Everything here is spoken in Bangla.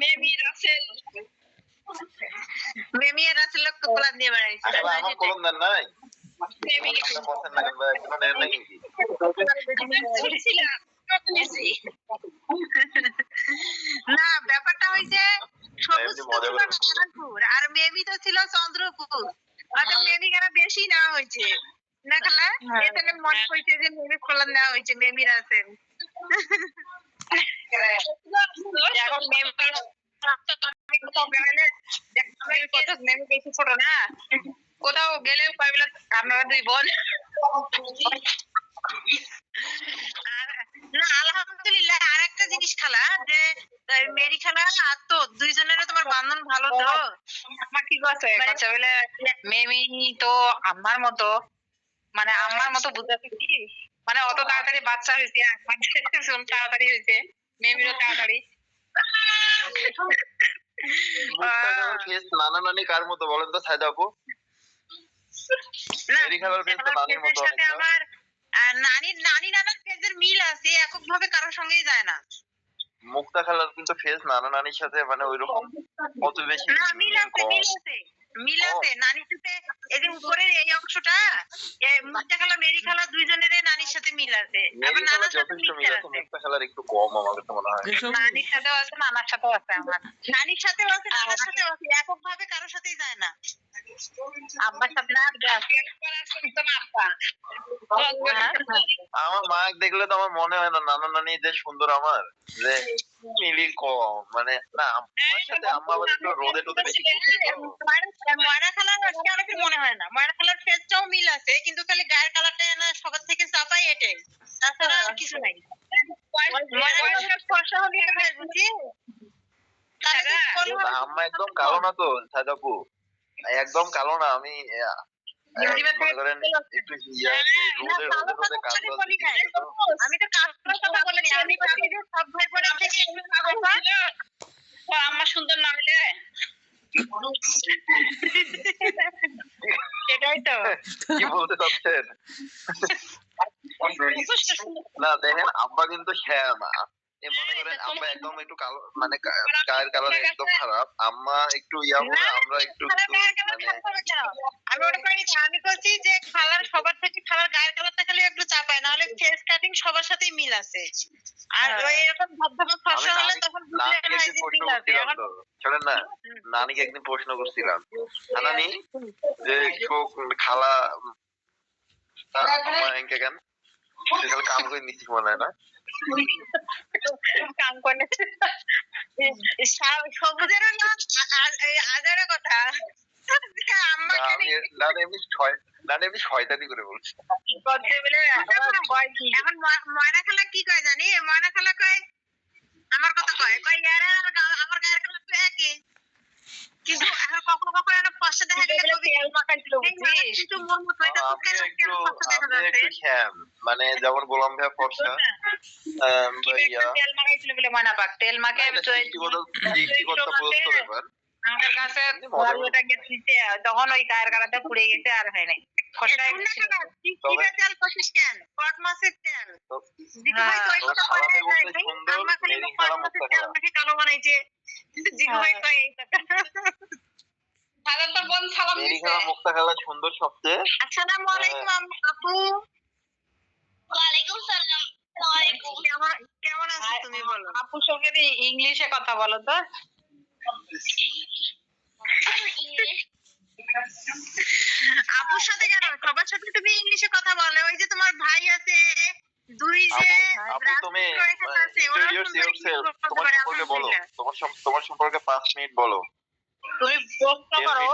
মেবি রাসেল মেমি আর রাসেল লোক কোলাপ নিয়ে বেড়াইছে আমার কলম দেন নাই মেবি পছন্দ না কোনো না ব্যাপারটা হইছে সবুজ আর মেমি তো ছিল চন্দ্রপুর অর্থাৎ মেমি কেন বেশি নেওয়া হয়েছে না খালা এখানে মনে হইছে যে মেমি খোলা নেওয়া হয়েছে মেমি রাসেল কোথাও গেলে আপনারা দুই বোন না আলহামদুলিল্লাহ আর একটা জিনিস খালা যে মেরি খালা আর তো দুইজনের তোমার বান্ধন ভালো তো আমার কি বলে মেমি তো আমার মতো মানে আমার মতো বুঝাতে কি? মানে অত তাড়াতাড়ি বাচ্চা হয়েছে আমার তাড়াতাড়ি হয়েছে। মেমিরও তাড়াতাড়ি। নানা নানি কার মতো বলেন তো সাইদা আপু? না, মেরি খালার face তো আমার নানির মতো face এর সাথে অনেকটা। আমার আহ, নানির নানি নানার ফেজের মিল আছে একক ভাবে কারোর সঙ্গেই যায় না। মুক্তা খালার কিন্তু ফেস নানা নানির সাথে মানে ওইরকম অত বেশি না মিল আছে মিল আছে মিল আছে। নানির সাথে এই যে উপরের এই অংশটা মুক্তা খালা মেরি খালা দুইজনের নানির সাথে মিল আছে আমার নানার সাথে মিল আছে। আছে খেলার একটু কম আমার কাছে মনে হয়। নানির সাথেও আছে নানার সাথেও আছে আমার নানির সাথেও আছে নানার সাথেও আছে। একক ভাবে কারোর সাথেই যায় না। আব্বার সাথে আছে আমার মা দেখলে তো আমার মনে হয় না নানা নানি যে সুন্দর আমার যে মিলি কম মানে না আমার সাথে আম্মা আবার একটু রোদে টোদে বেশি খালার মনে হয় না খালার ফেসটাও মিল আছে কিন্তু খালি গায়ের কালারটা না সবার থেকে চাপাই এটাই তাছাড়া আর কিছু নাই ফর্সা হলে বুঝি আম্মা একদম কালো না তো একদম কালো না আমি করেন আমি তো কাজটার কথা বলিনি আমি সব ভাই বোনের থেকে হয়। আমার সুন্দর না হলে? সেটাই তো। কি বলতে চাচ্ছেন? না দেখেন আব্বা কিন্তু হ্যাঁ এ মনে করেন আব্বা একদম একটু কালো মানে গায়ের কালার একদম খারাপ। আম্মা একটু ইয়া বলে আমরা একটু মানে? আমি ওটা করিনি আমি বলছি যে খালার সবার থেকে খালার গায়ের কালারটা খালি একটু চাপায় নাহলে ফেস কাটিং সবার সাথেই মিল আছে। আর হ্যাঁ। ওই এরকম ধবধবে ফর্সা হলে তখন বুঝলে হয় যে মিল আছে। শোনেন না নানিকে একদিন প্রশ্ন করছিলাম। হ্যাঁ, নানি? যে খালা কেন? কাম করে নিচ্ছি মনে হয় না? কাম করে সবুজেরও না কথা। আমি না না, এমনি ছয় না না, এমনি শয়তানি করে বলছি এখন ময়না খালা কি কয় জানি ময়না খালা কয় আমার কথা কয় কয় ইয়ার আমার গায়ের কালার তো একই কিন্তু এখন কখনো কখনো একটা ফর্সা দেখা গেলে কবি এই মানুষ কিন্তু মোর মতো এটা তো কেন একটু কেন ফর্সা দেখা যাচ্ছে মানে যেমন গোলাম ভাইয়া ফর্সা আম, তেল মাখাইছিল বলে ময়না পাক তেল মাখে ব্যাপার আমার কাছে মজা ওটা তখন ওই গায়ের কালারটা পুড়ে গেছে আর হয় নাই। সুন্দর, কালো বানাইছে। বোন সালাম আসসালামু আলাইকুম আম- আপু। কেমন কেমন আছো তুমি বলো? আপুর সঙ্গে ইংলিশে কথা বলো তো। আপুর সাথে কেন সবার সাথে তুমি ইংলিশে কথা বলো। ওই যে তোমার ভাই আছে দুই যে তুমি তোমার সম্পর্কে বলো। তোমার তোমার সম্পর্কে পাঁচ মিনিট বলো। তুমি প্রশ্ন করো.